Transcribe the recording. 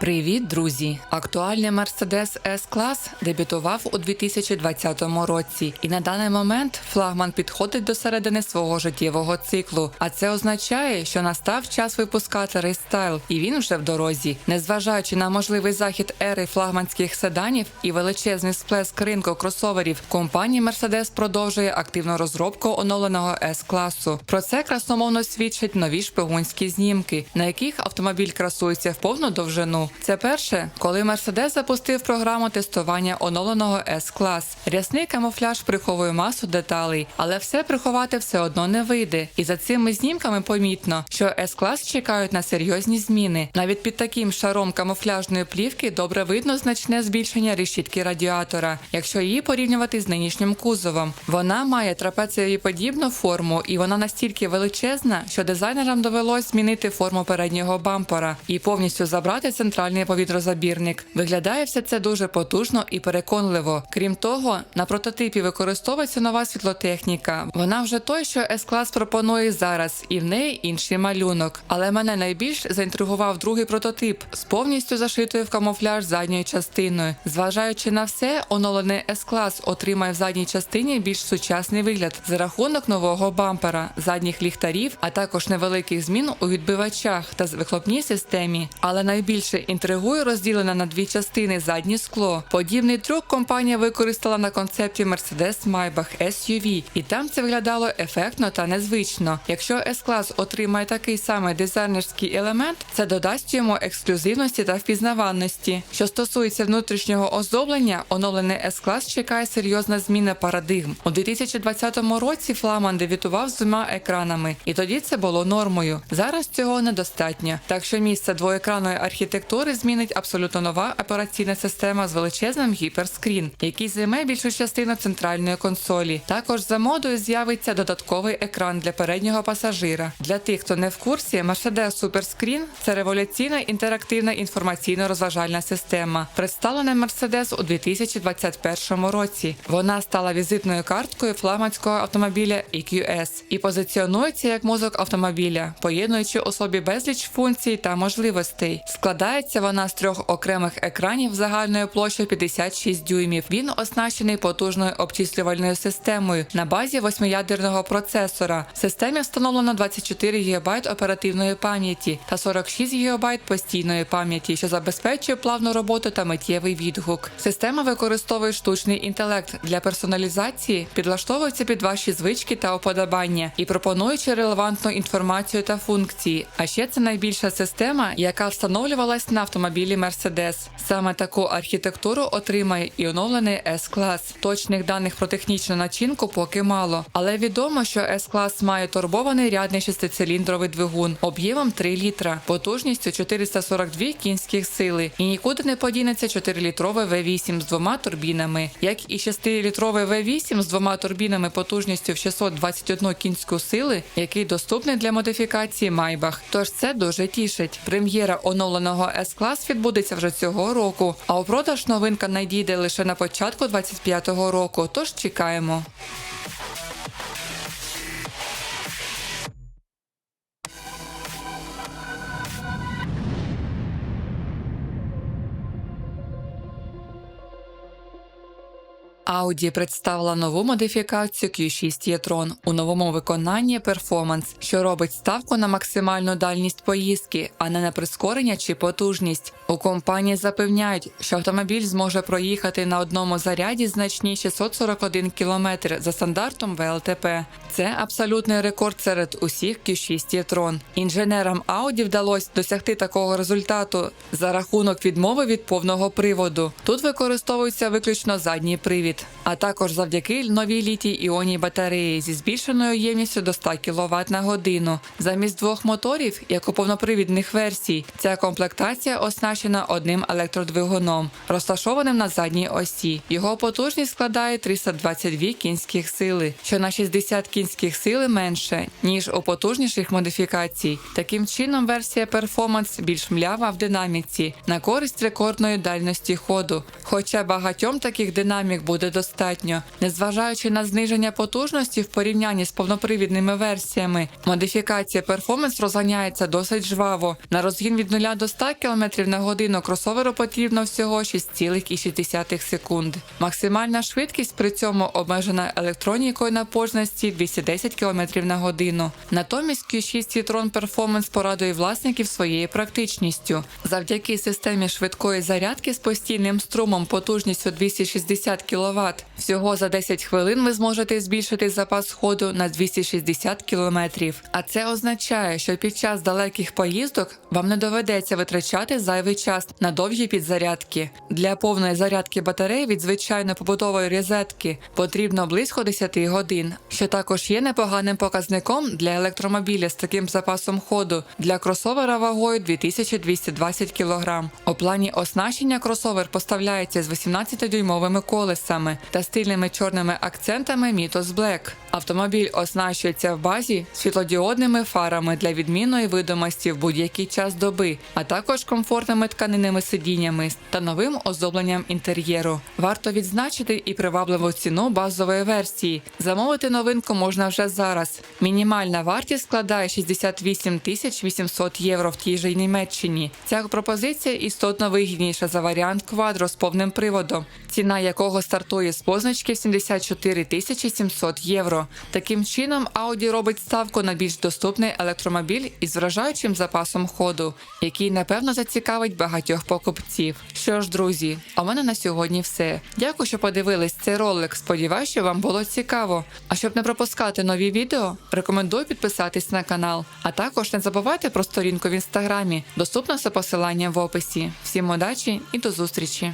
Привіт, друзі! Актуальний Mercedes S-клас дебютував у 2020 році, і на даний момент флагман підходить до середини свого життєвого циклу. А це означає, що настав час випускати рестайл, і він вже в дорозі. Незважаючи на можливий захід ери флагманських седанів і величезний сплеск ринку кросоверів, компанія Mercedes продовжує активну розробку оновленого S-класу. Про це красномовно свідчать нові шпигунські знімки, на яких автомобіль красується в повну довжину. Це перше, коли Mercedes запустив програму тестування оновленого S-клас. Рясний камуфляж приховує масу деталей, але все приховати все одно не вийде. І за цими знімками помітно, що S-клас чекають на серйозні зміни. Навіть під таким шаром камуфляжної плівки добре видно значне збільшення решітки радіатора, якщо її порівнювати з нинішнім кузовом. Вона має трапецієподібну форму, і вона настільки величезна, що дизайнерам довелось змінити форму переднього бампера і повністю забрати центральний повітрозабірник. Виглядає все це дуже потужно і переконливо. Крім того, на прототипі використовується нова світлотехніка. Вона вже той, що S-клас пропонує зараз, і в неї інший малюнок. Але мене найбільш заінтригував другий прототип з повністю зашитою в камуфляж задньою частиною. Зважаючи на все, оновлений S-клас отримає в задній частині більш сучасний вигляд за рахунок нового бампера, задніх ліхтарів, а також невеликих змін у відбивачах та з вихлопній системі. Але найбільше інтригує розділене на дві частини заднє скло. Подібний трюк компанія використала на концепті Mercedes Maybach SUV, і там це виглядало ефектно та незвично. Якщо S-клас отримає такий самий дизайнерський елемент, це додасть йому ексклюзивності та впізнаваності. Що стосується внутрішнього оздоблення, оновлений S-клас чекає серйозна зміна парадигм. У 2020 році фламан дебютував з двома екранами, і тоді це було нормою. Зараз цього недостатньо. Так що місце двоекранної архітектури змінить абсолютно нова операційна система з величезним гіперскрін, який займе більшу частину центральної консолі. Також за модою з'явиться додатковий екран для переднього пасажира. Для тих, хто не в курсі, Mercedes Superscreen – це революційна інтерактивна інформаційно-розважальна система, представлена Mercedes у 2021 році. Вона стала візитною карткою флагманського автомобіля EQS і позиціонується як мозок автомобіля, поєднуючи у собі безліч функцій та можливостей. Складається вона з трьох окремих екранів загальною площею 56 дюймів. Він оснащений потужною обчислювальною системою на базі восьмиядерного процесора. В системі встановлено 24 ГБ оперативної пам'яті та 46 ГБ постійної пам'яті, що забезпечує плавну роботу та миттєвий відгук. Система використовує штучний інтелект для персоналізації, підлаштовується під ваші звички та уподобання і пропонуючи релевантну інформацію та функції. А ще це найбільша система, яка встановлювалась на автомобілі Mercedes. Саме таку архітектуру отримає і оновлений S-клас. Точних даних про технічну начинку поки мало, але відомо, що S-клас має турбований рядний шестициліндровий двигун об'ємом 3 літра, потужністю 442 кінських сили, і нікуди не подінеться 4-літровий V8 з двома турбінами, як і 6-літровий V8 з двома турбінами потужністю в 621 кінську сили, який доступний для модифікації Maybach. Тож це дуже тішить. Прем'єра оновленого S-клас відбудеться вже цього року, а у продаж новинка надійде лише на початку 25-го року. Тож чекаємо. Audi представила нову модифікацію Q6 e-tron у новому виконанні Performance, що робить ставку на максимальну дальність поїздки, а не на прискорення чи потужність. У компанії запевняють, що автомобіль зможе проїхати на одному заряді значні 641 км за стандартом ВЛТП. Це абсолютний рекорд серед усіх Q6 e-tron. Інженерам Audi вдалося досягти такого результату за рахунок відмови від повного приводу. Тут використовується виключно задній привід а також завдяки новій літій іонній батареї зі збільшеною ємністю до 100 кВт на годину. Замість двох моторів, як у повнопривідних версій, ця комплектація оснащена одним електродвигуном, розташованим на задній осі. Його потужність складає 322 кінських сили, що на 60 кінських сили менше ніж у потужніших модифікацій. Таким чином, версія Performance більш млява в динаміці на користь рекордної дальності ходу. Хоча багатьом таких динамік буде достатньо. Незважаючи на зниження потужності в порівнянні з повнопривідними версіями, модифікація Performance розганяється досить жваво. На розгін від 0 до 100 км на годину кросоверу потрібно всього 6,6 секунд. Максимальна швидкість при цьому обмежена електронікою на пожності 210 км на годину. Натомість Q6 Citroen Performance порадує власників своєю практичністю. Завдяки системі швидкої зарядки з постійним струмом потужністю 260 кВт. Всього за 10 хвилин ви зможете збільшити запас ходу на 260 км. А це означає, що під час далеких поїздок вам не доведеться витрачати зайвий час на довгі підзарядки. Для повної зарядки батареї від звичайної побутової розетки потрібно близько 10 годин, що також є непоганим показником для електромобіля з таким запасом ходу для кросовера вагою 2220 кг. У плані оснащення кросовер поставляється з 18-дюймовими колесами та стильними чорними акцентами Мітос Black. Автомобіль оснащується в базі світлодіодними фарами для відмінної видимості в будь-який час доби, а також комфортними тканинними сидіннями та новим оздобленням інтер'єру. Варто відзначити і привабливу ціну базової версії. Замовити новинку можна вже зараз. Мінімальна вартість складає 68 тисяч 800 євро в тій же Німеччині. Ця пропозиція істотно вигідніша за варіант квадро з повним приводом, ціна якого стартує з позначки в 74 тисячі 700 євро. Таким чином, Audi робить ставку на більш доступний електромобіль із вражаючим запасом ходу, який напевно зацікавить багатьох покупців. Що ж, друзі, а мене на сьогодні все. Дякую, що подивились цей ролик. Сподіваюсь, що вам було цікаво. А щоб не пропускати нові відео, рекомендую підписатись на канал. А також не забувайте про сторінку в інстаграмі. Доступно за посиланням в описі. Всім удачі і до зустрічі!